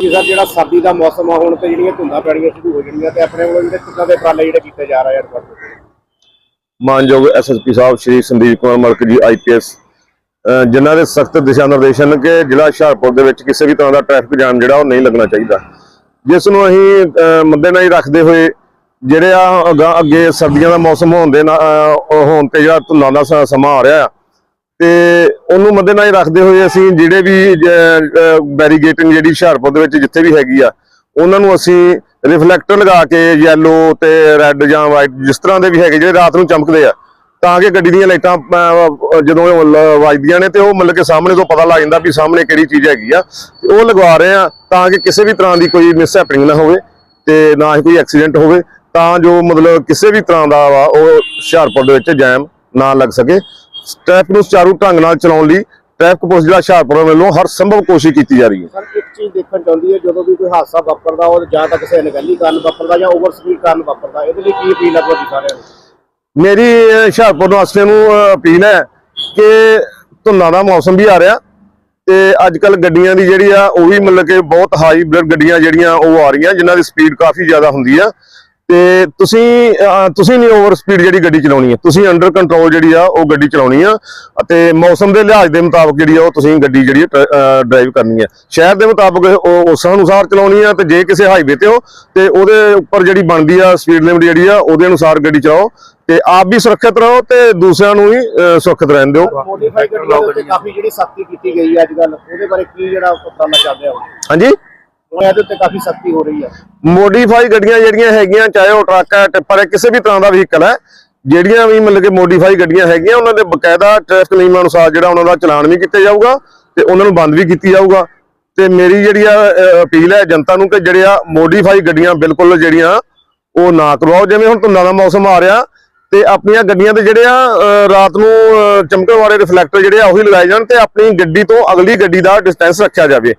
ਜੀ ਸਰ ਜਿਹੜਾ ਸਰਦੀ ਦਾ ਮੌਸਮ ਆ ਹੁਣ ਤੇ ਜਿਹੜੀਆਂ ਧੁੰਦਾਂ ਪੈਣੀਆਂ ਸ਼ੁਰੂ ਹੋ ਜਾਣੀਆਂ ਤੇ ਆਪਣੇ ਵੱਲੋਂ ਜਿਹੜੇ ਕਿੱਦਾਂ ਦੇ ਉਪਰਾਲੇ ਜਿਹੜੇ ਕੀਤੇ ਜਾ ਰਹੇ ਆ ਇਸ ਮਾਨਯੋਗ ਐਸਐਸਪੀ ਸਾਹਿਬ ਸ਼੍ਰੀ ਸੰਦੀਪ ਕੁਮਾਰ ਮਲਕ ਜੀ ਆਈਪੀਐਸ ਜਿਨ੍ਹਾਂ ਦੇ ਸਖਤ ਦਿਸ਼ਾ ਨਿਰਦੇਸ਼ ਹਨ ਕਿ ਜ਼ਿਲ੍ਹਾ ਹੁਸ਼ਿਆਰਪੁਰ ਦੇ ਵਿੱਚ ਕਿਸੇ ਵੀ ਤਰ੍ਹਾਂ ਦਾ ਟ੍ਰੈਫਿਕ ਜਾਮ ਜਿਹੜਾ ਉਹ ਨਹੀਂ ਲੱਗਣਾ ਚਾਹੀਦਾ। ਜਿਸ ਨੂੰ ਅਸੀਂ ਅਹ, ਮੱਦੇਨਜ਼ਰ ਰੱਖਦੇ ਹੋਏ ਜਿਹੜੇ ਆ ਅੱਗੇ ਸਰਦੀਆਂ ਦਾ ਮੌਸਮ ਹੋਣ ਦੇ ਹੋਣ ਤੇ ਜਿਹੜਾ ਧੁੰਦਾਂ ਦਾ ਸਮਾਂ ਆ ਰਿਹਾ ਆ ਤੇ ਉਹਨੂੰ ਮੱਦੇਨਜ਼ਰ ਰੱਖਦੇ ਹੋਏ ਅਸੀਂ ਜਿਹੜੇ ਵੀ ਬੈਰੀਗੇਟਿੰਗ ਜਿਹੜੀ ਹੁਸ਼ਿਆਰਪੁਰ ਦੇ ਵਿੱਚ ਜਿੱਥੇ ਵੀ ਹੈਗੀ ਆ, ਉਹਨਾਂ ਨੂੰ ਅਸੀਂ ਰਿਫਲੈਕਟਰ ਲਗਾ ਕੇ ਯੈਲੋ ਤੇ ਰੈੱਡ ਜਾਂ ਵਾਈਟ ਜਿਸ ਤਰ੍ਹਾਂ ਦੇ ਵੀ ਹੈਗੇ ਜਿਹੜੇ ਰਾਤ ਨੂੰ ਚਮਕਦੇ ਆ, ਤਾਂ ਕਿ ਗੱਡੀ ਦੀਆਂ ਲਾਈਟਾਂ ਜਦੋਂ ਵੱਜਦੀਆਂ ਨੇ ਤੇ ਉਹ ਮਤਲਬ ਕਿ ਸਾਹਮਣੇ ਤੋਂ ਪਤਾ ਲੱਗ ਜਾਂਦਾ ਵੀ ਸਾਹਮਣੇ ਕਿਹੜੀ ਚੀਜ਼ ਹੈਗੀ ਆ, ਤੇ ਉਹ ਲਗਵਾ ਰਹੇ ਆ ਤਾਂ ਕਿ ਕਿਸੇ ਵੀ ਤਰ੍ਹਾਂ ਦੀ ਕੋਈ ਮਿਸਹੈਪਨਿੰਗ ਨਾ ਹੋਵੇ ਤੇ ਨਾ ਹੀ ਕੋਈ ਐਕਸੀਡੈਂਟ ਹੋਵੇ, ਤਾਂ ਜੋ ਮਤਲਬ ਕਿਸੇ ਵੀ ਤਰ੍ਹਾਂ ਦਾ ਵਾ ਉਹ ਹੁਸ਼ਿਆਰਪੁਰ ਦੇ ਵਿੱਚ ਜੈਮ ਨਾ ਲੱਗ ਸਕੇ। ਟ੍ਰੈਫਿਕ ਨੂੰ ਸੁਚਾਰੂ ਢੰਗ ਨਾਲ ਚਲਾਉਣ ਲਈ ਟ੍ਰੈਫਿਕ ਪੁਲਿਸ ਜ਼ਿਲ੍ਹਾ ਹੁਸ਼ਿਆਰਪੁਰ ਵੱਲੋਂ ਹਰ ਸੰਭਵ ਕੋਸ਼ਿਸ਼ ਕੀਤੀ ਜਾ ਰਹੀ ਹੈ। ਸਰ ਇੱਕ ਚੀਜ਼ ਦੇਖਣ ਚਾਹੁੰਦੀ ਹੈ ਜਦੋਂ ਵੀ ਕੋਈ ਹਾਦਸਾ ਵਾਪਰਦਾ ਉਹ ਜਾਂ ਤਾਂ ਕਿਸੇ ਅਣਗਹਿਲੀ ਕਾਰਨ ਵਾਪਰਦਾ ਜਾਂ ਓਵਰ ਸਪੀਡ ਕਾਰਨ ਵਾਪਰਦਾ ਇਹਦੇ ਲਈ ਕੀ ਅਪੀਲ ਹੈ ਤੁਹਾਡੀ ਸਾਰਿਆਂ ਨੂੰ? ਮੇਰੀ ਹੁਸ਼ਿਆਰਪੁਰ ਨਿਵਾਸੀਆਂ ਨੂੰ ਅਪੀਲ ਹੈ ਕਿ ਧੁੰਦਾਂ ਦਾ ਮੌਸਮ ਵੀ ਆ ਰਿਹਾ ਤੇ ਅੱਜ ਕੱਲ ਗੱਡੀਆਂ ਦੀ ਜਿਹੜੀ ਆ ਉਹ ਵੀ ਮਤਲਬ ਕਿ ਬਹੁਤ ਹਾਈ ਬਲੱਡ ਗੱਡੀਆਂ ਜਿਹੜੀਆਂ ਉਹ ਆ ਰਹੀਆਂ ਜਿਨ੍ਹਾਂ ਦੀ ਸਪੀਡ ਕਾਫੀ ਜ਼ਿਆਦਾ ਹੁੰਦੀ ਆ। ਤੇ ਤੁਸੀਂ ਤੁਸੀਂ ਨਹੀਂ ਓਵਰ ਸਪੀਡ ਜਿਹੜੀ ਗੱਡੀ ਚਲਾਉਣੀ ਹੈ। ਤੁਸੀਂ ਅੰਡਰ ਕੰਟਰੋਲ ਜਿਹੜੀ ਆ ਉਹ ਗੱਡੀ ਚਲਾਉਣੀ ਆ ਅਤੇ ਮੌਸਮ ਦੇ ਲਿਹਾਜ਼ ਦੇ ਮੁਤਾਬਕ ਜਿਹੜੀ ਆ ਉਹ ਤੁਸੀਂ ਗੱਡੀ ਜਿਹੜੀ ਡਰਾਈਵ ਕਰਨੀ ਹੈ। ਸ਼ਹਿਰ ਦੇ ਮੁਤਾਬਕ ਉਹ ਉਸ ਅਨੁਸਾਰ ਚਲਾਉਣੀ ਆ ਤੇ ਜੇ ਕਿਸੇ ਹਾਈਵੇ ਤੇ ਹੋ ਤੇ ਉਹਦੇ ਉੱਪਰ ਜਿਹੜੀ ਬਣਦੀ ਆ ਸਪੀਡ ਲਿਮਟ ਜਿਹੜੀ ਆ ਉਹਦੇ ਅਨੁਸਾਰ ਗੱਡੀ ਚਲਾਓ ਤੇ ਆਪ ਵੀ ਸੁਰੱਖਿਅਤ ਰਹੋ ਤੇ ਦੂਸਰਿਆਂ ਨੂੰ ਵੀ ਸੁਰੱਖਿਅਤ ਰਹਿਣ ਦਿਓ। ਮੋਡੀਫਾਈ ਕਾਫੀ ਜਿਹੜੀ ਸਖਤੀ ਕੀਤੀ ਗਈ ਹੈ ਅੱਜ ਕੱਲ ਉਹਦੇ ਬਾਰੇ ਕੀ ਜਿਹੜਾ ਚੱਲ ਰਿਹਾ? ਹੁਣ ਹਾਂਜੀ? ਹੁਣ ਇਹਦੇ ਉੱਤੇ ਕਾਫੀ ਸਖਤੀ ਹੋ ਰਹੀ ਹੈ ਮੋਡੀਫਾਈ ਗੱਡੀਆਂ ਜਿਹੜੀਆਂ ਹੈਗੀਆਂ ਚਾਹੇ ਉਹ ਟਰੱਕ ਹੈ ਟਿੱਪਰ ਹੈ ਕਿਸੇ ਵੀ ਤਰ੍ਹਾਂ ਦਾ ਵਹੀਕਲ ਹੈ ਜਿਹੜੀਆਂ ਵੀ ਮਤਲਬ ਕਿ ਮੋਡੀਫਾਈ ਗੱਡੀਆਂ ਹੈਗੀਆਂ ਉਹਨਾਂ ਦੇ ਬਕਾਇਦਾ ਟ੍ਰੈਫਿਕ ਨਿਯਮਾਂ ਅਨੁਸਾਰ ਜਿਹੜਾ ਉਹਨਾਂ ਦਾ ਚਲਾਨ ਵੀ ਕੀਤਾ ਜਾਊਗਾ ਤੇ ਉਹਨਾਂ ਨੂੰ ਬੰਦ ਵੀ ਕੀਤੀ ਜਾਊਗਾ। ਤੇ ਮੇਰੀ ਜਿਹੜੀ ਆ ਅਪੀਲ ਹੈ ਜਨਤਾ ਨੂੰ ਕਿ ਜਿਹੜੇ ਆ ਮੋਡੀਫਾਈ ਗੱਡੀਆਂ ਬਿਲਕੁਲ ਜਿਹੜੀਆਂ ਉਹ ਨਾ ਕਰਵਾਓ। ਜਿਵੇਂ ਹੁਣ ਧੁੰਦਾਂ ਦਾ ਮੌਸਮ ਆ ਰਿਹਾ ਤੇ ਆਪਣੀਆਂ ਗੱਡੀਆਂ ਤੇ ਜਿਹੜੇ ਆ ਰਾਤ ਨੂੰ ਅਹ, ਚਮਕਣ ਵਾਲੇ ਰਿਫਲੈਕਟਰ ਜਿਹੜੇ ਆ ਉਹੀ ਲਗਾਏ ਜਾਣ ਤੇ ਆਪਣੀ ਗੱਡੀ ਤੋਂ ਅਗਲੀ ਗੱਡੀ ਦਾ ਡਿਸਟੈਂਸ ਰੱਖਿਆ ਜਾਵੇ।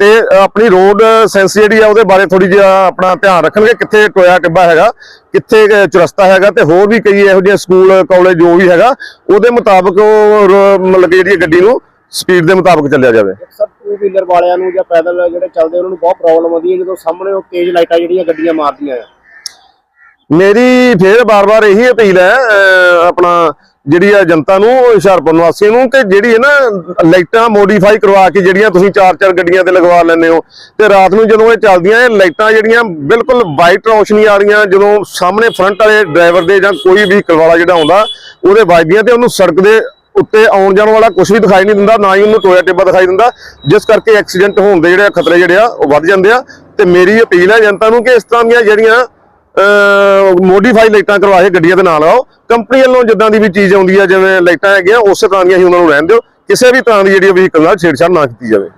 ਤੇ ਆਪਣੀ ਰੋਡ ਸੈਂਸ ਜਿਹੜੀ ਆ ਉਹਦੇ ਬਾਰੇ ਥੋੜੀ ਜਿਹਾ ਆਪਣਾ ਧਿਆਨ ਰੱਖਣਗੇ ਕਿੱਥੇ ਟੋਇਆ ਟਿੱਬਾ ਹੈਗਾ ਕਿੱਥੇ ਚੁਰਸਤਾ ਹੈਗਾ ਤੇ ਹੋਰ ਵੀ ਕਈ ਇਹੋ ਜਿਹੇ ਸਕੂਲ ਕਾਲਜ ਜੋ ਵੀ ਹੈਗਾ ਉਹਦੇ ਮੁਤਾਬਕ ਉਹ ਮਤਲਬ ਕਿ ਜਿਹੜੀ ਗੱਡੀ ਨੂੰ ਸਪੀਡ ਦੇ ਮੁਤਾਬਕ ਚੱਲਿਆ ਜਾਵੇ। ਸਰ ਟੂ ਵੀਲਰ ਵਾਲਿਆਂ ਨੂੰ ਜਾਂ ਪੈਦਲ ਜਿਹੜੇ ਚੱਲਦੇ ਉਹਨਾਂ ਨੂੰ ਬਹੁਤ ਪ੍ਰੋਬਲਮ ਆਉਂਦੀ ਹੈ ਜਦੋਂ ਸਾਹਮਣੇ ਉਹ ਤੇਜ਼ ਲਾਈਟਾਂ ਜਿਹੜੀਆਂ ਗੱਡੀਆਂ ਮਾਰਦੀਆਂ ਆ। ਮੇਰੀ ਫੇਰ ਬਾਰ-ਬਾਰ ਇਹੀ ਅਪੀਲ ਹੈ ਆਪਣਾ ਜਿਹੜੀ ਆ ਜਨਤਾ ਨੂੰ ਹੁਸ਼ਿਆਰਪੁਰ ਨਿਵਾਸੀ ਨੂੰ ਕਿ ਜਿਹੜੀ ਹੈ ਨਾ ਲਾਈਟਾਂ ਮੋਡੀਫਾਈ ਕਰਵਾ ਕੇ ਜਿਹੜੀਆਂ ਤੁਸੀਂ ਚਾਰ ਚਾਰ ਗੱਡੀਆਂ ਤੇ ਲਗਵਾ ਲੈਂਦੇ ਹੋ ਤੇ ਰਾਤ ਨੂੰ ਜਦੋਂ ਇਹ ਚੱਲਦੀਆਂ, ਇਹ ਲਾਈਟਾਂ ਜਿਹੜੀਆਂ ਬਿਲਕੁਲ ਵਾਈਟ ਰੌਸ਼ਨੀ ਆ ਰਹੀਆਂ, ਜਦੋਂ ਸਾਹਮਣੇ ਫਰੰਟ ਵਾਲੇ ਡਰਾਈਵਰ ਦੇ ਜਾਂ ਕੋਈ ਵੀ ਵਾਲਾ ਜਿਹੜਾ ਆਉਂਦਾ, ਉਹਦੇ ਵੱਜਦੀਆਂ ਤੇ ਉਹਨੂੰ ਸੜਕ ਦੇ ਉੱਤੇ ਆਉਣ ਜਾਣ ਵਾਲਾ ਕੁਝ ਵੀ ਦਿਖਾਈ ਨਹੀਂ ਦਿੰਦਾ, ਨਾ ਹੀ ਉਹਨੂੰ ਟੋਇਆ ਟਿੱਬਾ ਦਿਖਾਈ ਦਿੰਦਾ, ਜਿਸ ਕਰਕੇ ਐਕਸੀਡੈਂਟ ਹੋਣ ਦੇ ਜਿਹੜੇ ਖਤਰੇ ਜਿਹੜੇ ਆ, ਉਹ ਵੱਧ ਜਾਂਦੇ ਆ ਤੇ ਮੇਰੀ ਅਪੀਲ ਹੈ ਜਨਤਾ ਨੂੰ ਕਿ ਇਸ ਤਰ੍ਹਾਂ ਦੀਆਂ ਜਿਹੜੀਆਂ ਮੋਡੀਫਾਈ ਲਾਈਟਾਂ ਕਰਵਾਏ ਗੱਡੀਆਂ ਦੇ ਨਾਲ ਆਓ। ਕੰਪਨੀ ਵੱਲੋਂ ਜਿੱਦਾਂ ਦੀ ਵੀ ਚੀਜ਼ ਆਉਂਦੀ ਹੈ ਜਿਵੇਂ ਲਾਈਟਾਂ ਹੈਗੀਆਂ, ਉਸੇ ਤਰ੍ਹਾਂ ਦੀਆਂ ਹੀ ਉਹਨਾਂ ਨੂੰ ਰਹਿਣ ਦਿਓ। ਕਿਸੇ ਵੀ ਤਰ੍ਹਾਂ ਦੀ ਜਿਹੜੀ ਵਹੀਕਲ ਨਾਲ ਛੇੜਛਾੜ ਨਾ ਕੀਤੀ ਜਾਵੇ।